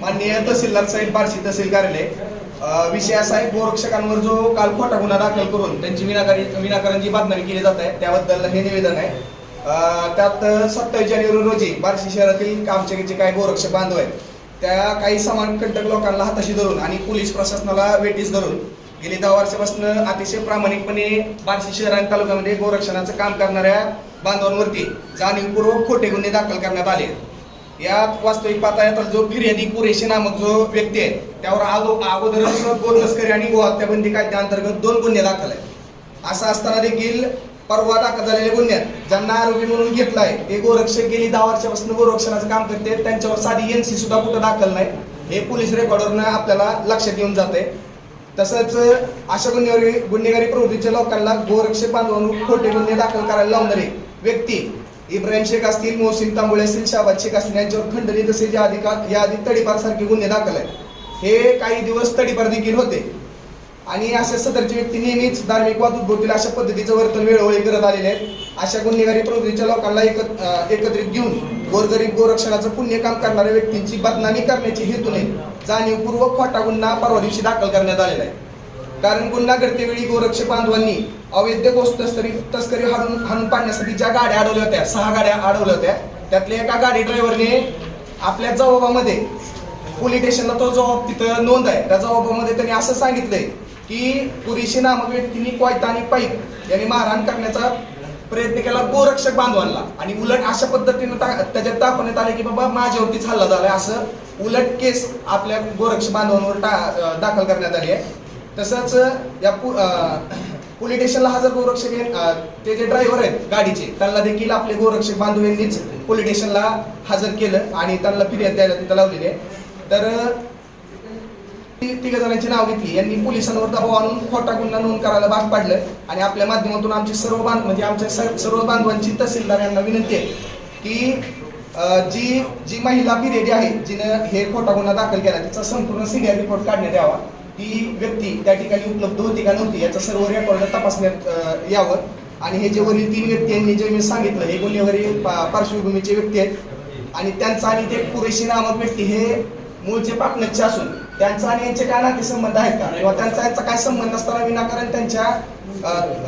माननीय तहसीलदार साहेब बार्शी तहसील कार्यालय विषय असा आहे गोरक्षकांवर जो काल खोटा गुन्हा दाखल करून त्यांची विनाकारी विनाकारण जी केली जात आहे त्याबद्दल हे निवेदन आहे त्यात सत्तावीस जानेवारी रोजी बार्शी शहरातील आमचे काही गोरक्षक बांधव आहेत त्या काही समानकंटक लोकांना हाताशी धरून आणि पोलीस प्रशासनाला वेटीस धरून गेली दहा वर्षापासून अतिशय प्रामाणिकपणे बार्शी शहर आणि तालुक्यामध्ये गोरक्षणाचं काम करणाऱ्या बांधवांवरती जाणीवपूर्वक खोटे गुन्हे दाखल करण्यात आले आहेत. यात वास्तविक पाहता येतात जो फिर्यादी कुरेशी नामक जो व्यक्ती आहे त्यावर आगो अगोदरच गोल तस्करी आणि गो हत्याबंदी कायद्याअंतर्गत दोन गुन्हे दाखल आहेत. असं असताना देखील परवा दाखल झालेल्या गुन्ह्यात ज्यांना आरोपी म्हणून घेतलाय ते गोरक्षक गेली दहा वर्षापासून गोरक्षणाचं काम करते त्यांच्यावर साधी एनसी सुद्धा कुठं दाखल नाही. हे पोलीस रेकॉर्डवरनं आपल्याला लक्षात येऊन जाते. तसंच अशा गुन्हेगारी गुन्हेगारी प्रवृत्तीच्या लोकांना गोरक्षक बांधवून खोटे गुन्हे दाखल करायला लावणारे व्यक्ती इब्राहिम शेख असतील मोहसिन तांबोळे असतील शाबाद शेख असतील यांच्यावर खंडणी तसेच या अधिकार या आधी तडीपार सारखे गुन्हे दाखल आहेत. हे काही दिवस तडीपार देखील होते. आणि अशा सदरचे व्यक्ती नेहमीच धार्मिक वाद उद्भवतील अशा पद्धतीचं वर्तन वेळोवेळी करत आलेले आहेत. अशा गुन्हेगारी प्रवृत्तीच्या लोकांना एकत्रित घेऊन गोरगरीब गोरक्षणाचं पुण्य काम करणाऱ्या व्यक्तींची बदनामी करण्याची हेतूने जाणीवपूर्वक खोटा गुन्हा परवा दिवशी दाखल करण्यात आलेला आहे. कारण गुन्हा घडतेवेळी गोरक्षक बांधवांनी अवैध गोष्ट तस्करी तस्करी हाणून हाणून पाडण्यासाठी ज्या गाड्या अडवल्या होत्या सहा गाड्या अडवल्या होत्या त्यातल्या एका गाडी ड्रायव्हरने आपल्या जबाबामध्ये पोलीस स्टेशनला तो जबाब तिथं नोंद आहे. त्या जबाबामध्ये त्यांनी असं सांगितलंय की पुरीशी नामक व्यक्तीने कोयता आणि पाईप यांनी मारहाण करण्याचा प्रयत्न केला गोरक्षक बांधवांना. आणि उलट अशा पद्धतीनं त्याच्यात दाखवण्यात आले की बाबा माझ्यावरतीच हल्ला झालाय असं उलट केस आपल्या गोरक्षक बांधवांवर टा- दाखल करण्यात आली आहे. तसंच या पु- पोलीस स्टेशनला हजर गोरक्षक ते जे ड्रायव्हर आहेत गाडीचे त्यांना देखील आपले गोरक्षक बांधव यांनीच पोलीस स्टेशनला हजर केलं आणि त्यांना फिर्याद द्यायला तिथं लावलेली आहे. तर तिघ जणांची नाव घेतली. यांनी पोलिसांवर दबाव आणून खोटा गुन्हा नोंद करायला भाग पाडलं आणि आपल्या माध्यमातून आमचे सर्व बांध म्हणजे आमच्या सर्व सर्व बांधवांची तहसीलदार यांना विनंती आहे की जी जी महिला फिर्यादी आहे जिनं हे खोटा गुन्हा दाखल केला तिचा संपूर्ण सिनियर रिपोर्ट काढण्यात यावा. ती व्यक्ती त्या ठिकाणी उपलब्ध होती का नव्हती याचा सर्व रेकॉर्ड तपासण्यात यावं. आणि हे जे वरील तीन व्यक्ती यांनी जे मी सांगितलं हे गुन्हेगारी पा- पार्श्वभूमीचे व्यक्ती आहेत. आणि त्यांचा आणि ते पुरेशी नामक व्यक्ती हे मूळचे पाटणचे असून त्यांचा आणि यांचे काय नाते संबंध आहेत का? किंवा त्यांचा यांचा काय संबंध असताना विनाकारण त्यांच्या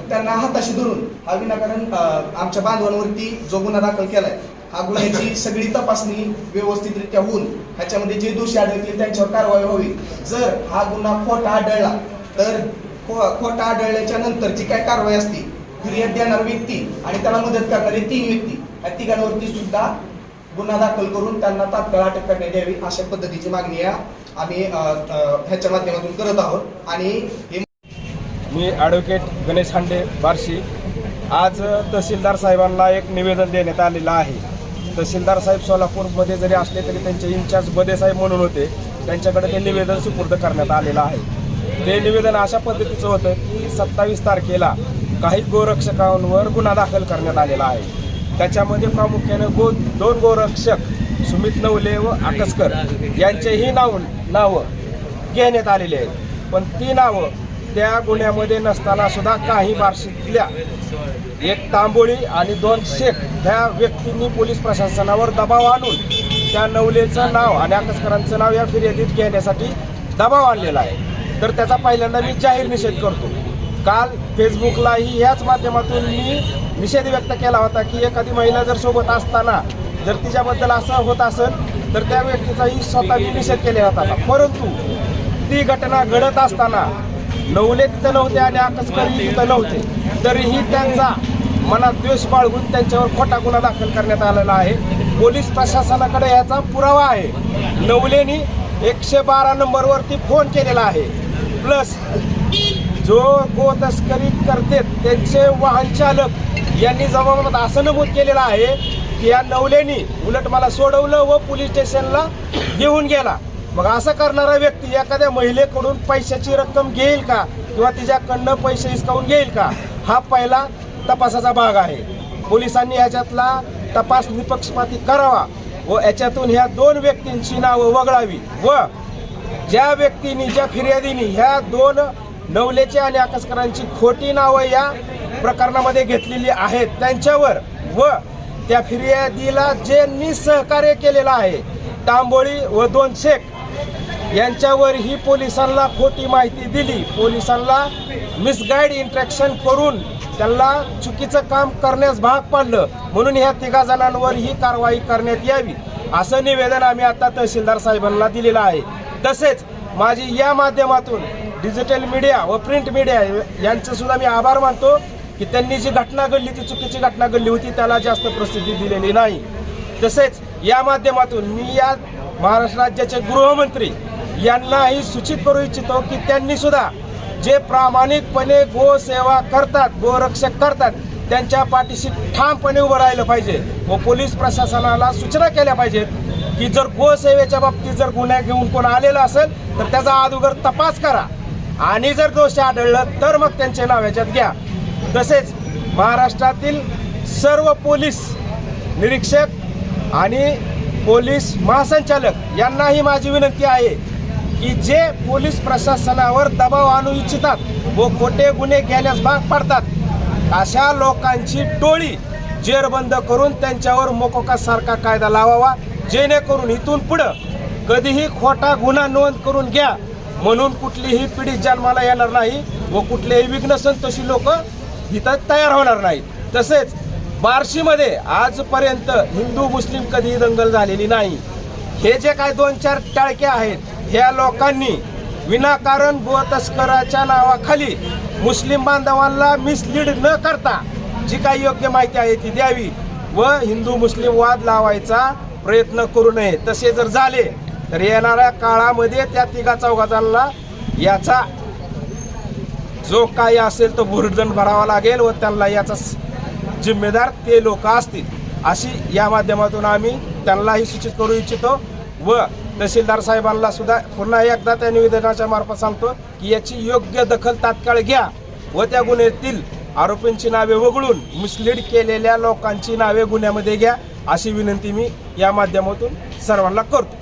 त्यांना हाताशी धरून हा विनाकारण आमच्या बांधवांवरती जो गुन्हा दाखल केलाय हा गुन्ह्याची सगळी तपासणी व्यवस्थितरित्या होऊन ह्याच्यामध्ये जे दोषी आढळतील त्यांच्यावर कारवाई व्हावी. जर हा गुन्हा खोटा आढळला तर खो- खोटा आढळल्याच्या नंतर जी काय कारवाई असती? फिर्याद देणार व्यक्ती आणि त्याला मदत करणारी तीन व्यक्ती या तिघांवरती सुद्धा गुन्हा दाखल करून त्यांना तात्काळ अटक करण्यात यावी अशा पद्धतीची मागणी या आम्ही ह्याच्या माध्यमातून करत आहोत. आणि हे मी ॲडव्होकेट गणेश हांडे बार्शी. आज तहसीलदार साहेबांना एक निवेदन देण्यात आलेलं आहे. तहसीलदार साहेब सोलापूरमध्ये जरी असले तरी त्यांचे इन्चार्ज बदे साहेब म्हणून होते. त्यांच्याकडे ते निवेदन सुपूर्द करण्यात आलेलं आहे. ते निवेदन अशा पद्धतीचं होतं की सत्तावीस तारखेला काही गोरक्षकांवर गुन्हा दाखल करण्यात आलेला आहे. त्याच्यामध्ये प्रामुख्याने गो दोन गोरक्षक सुमित नवले व आकसकर यांचेही नाव नावं घेण्यात आलेली आहेत. पण ती नावं त्या गुन्ह्यामध्ये नसताना सुद्धा काही बार्शीतल्या एक तांबोळी आणि दोन शेख ह्या व्यक्तींनी पोलीस प्रशासनावर दबाव आणून त्या नवलेचं नाव आणि आकस्करांचं नाव या फिर्यादीत घेण्यासाठी दबाव आणलेला आहे. तर त्याचा पहिल्यांदा मी जाहीर निषेध करतो. काल फेसबुकलाही ह्याच माध्यमातून मी निषेध व्यक्त केला होता की एखादी महिला जर सोबत असताना जर तिच्याबद्दल असं होत असेल तर त्या व्यक्तीचाही स्वतः निषेध केला होता. परंतु ती घटना घडत असताना नवले तिथं नव्हते आणि आकस्करी तिथं नव्हते. तरीही त्यांचा मनात द्वेष बाळगून त्यांच्यावर खोटा गुन्हा दाखल करण्यात आलेला आहे. पोलीस प्रशासनाकडे याचा पुरावा आहे. नवलेनी एकशे बारा नंबरवरती फोन केलेला आहे. प्लस जो गो तस्करी करते त्यांचे वाहन चालक यांनी जबाबदार असं नमूद केलेलं आहे की या नवलेनी उलट मला सोडवलं व पोलीस स्टेशनला घेऊन गेला. मग असं करणारा व्यक्ती एखाद्या महिलेकडून पैशाची रक्कम घेईल का? किंवा तिच्याकडनं पैसे हिसकावून घेईल का? हा पहिला तपासाचा भाग आहे. पोलिसांनी ह्याच्यातला तपास निपक्षपाती करावा व याच्यातून ह्या दोन व्यक्तींची नावं वगळावी व ज्या व्यक्तींनी ज्या फिर्यादीनी ह्या दोन नवलेचे आणि आकस्करांची खोटी नावं या प्रकरणामध्ये घेतलेली आहेत त्यांच्यावर व त्या फिर्यादीला ज्यांनी सहकार्य केलेलं आहे तांबोळी व दोन शेख यांच्यावरही पोलिसांना खोटी माहिती दिली. पोलिसांना मिसगाईड इंट्रॅक्शन करून त्यांना चुकीचं काम करण्यास भाग पाडलं. म्हणून ह्या तिघा जणांवर ही कारवाई करण्यात यावी असं निवेदन आम्ही आता तहसीलदार साहेबांना दिलेलं आहे. तसेच माझी या माध्यमातून डिजिटल मीडिया व प्रिंट मीडिया यांचे सुद्धा मी आभार मानतो की त्यांनी जी घटना घडली ती चुकीची घटना घडली होती त्याला जास्त प्रसिद्धी दिलेली नाही. तसेच या माध्यमातून मी या महाराष्ट्र राज्याचे गृहमंत्री यांनाही सूचित करू इच्छितो की त्यांनी सुद्धा जे प्रामाणिकपणे गोसेवा करतात गोरक्षक करतात त्यांच्या पाठीशी ठामपणे उभं राहिलं पाहिजे. व पोलीस प्रशासनाला सूचना केल्या पाहिजेत की जर गोसेवेच्या बाबतीत जर गुन्हा घेऊन कोण आलेला असेल तर त्याचा अगोदर तपास करा. आणि जर दोष आढळलं तर मग त्यांचे नाव याच्यात घ्या. तसेच महाराष्ट्रातील सर्व पोलीस निरीक्षक आणि पोलीस महासंचालक यांनाही माझी विनंती आहे की जे पोलीस प्रशासनावर दबाव आणू इच्छितात व खोटे गुन्हे घेण्यास भाग पाडतात अशा लोकांची टोळी जेरबंद करून त्यांच्यावर मोकोकासारखा कायदा लावावा जेणेकरून इथून पुढं कधीही खोटा गुन्हा नोंद करून घ्या. म्हणून कुठलीही पिढी जन्माला येणार नाही व कुठलेही विघ्न संतोषी लोक इथं तयार होणार नाहीत तसेच बार्शीमध्ये आजपर्यंत हिंदू मुस्लिम कधीही दंगल झालेली नाही. हे जे काय दोन चार टाळके आहेत ह्या लोकांनी विनाकारण गो तस्कराच्या नावाखाली मुस्लिम बांधवांना मिसलीड न करता जी काही योग्य माहिती आहे ती द्यावी व हिंदू मुस्लिम वाद लावायचा प्रयत्न करू नये. तसे जर झाले तर येणाऱ्या काळामध्ये त्या तिघा चौघांना याचा जो काही असेल तो भुर्दंड भरावा लागेल व त्यांना याचा जिम्मेदार ते लोक असतील. अशी या माध्यमातून आम्ही त्यांनाही सूचित करू इच्छितो व तहसीलदार साहेबांना सुद्धा पुन्हा एकदा त्या निवेदनाच्या मार्फत सांगतो की याची योग्य दखल तात्काळ घ्या व त्या गुन्ह्यातील आरोपींची नावे वगळून मिसलीड केलेल्या लोकांची नावे गुन्ह्यामध्ये घ्या अशी विनंती मी या माध्यमातून सर्वांना करतो.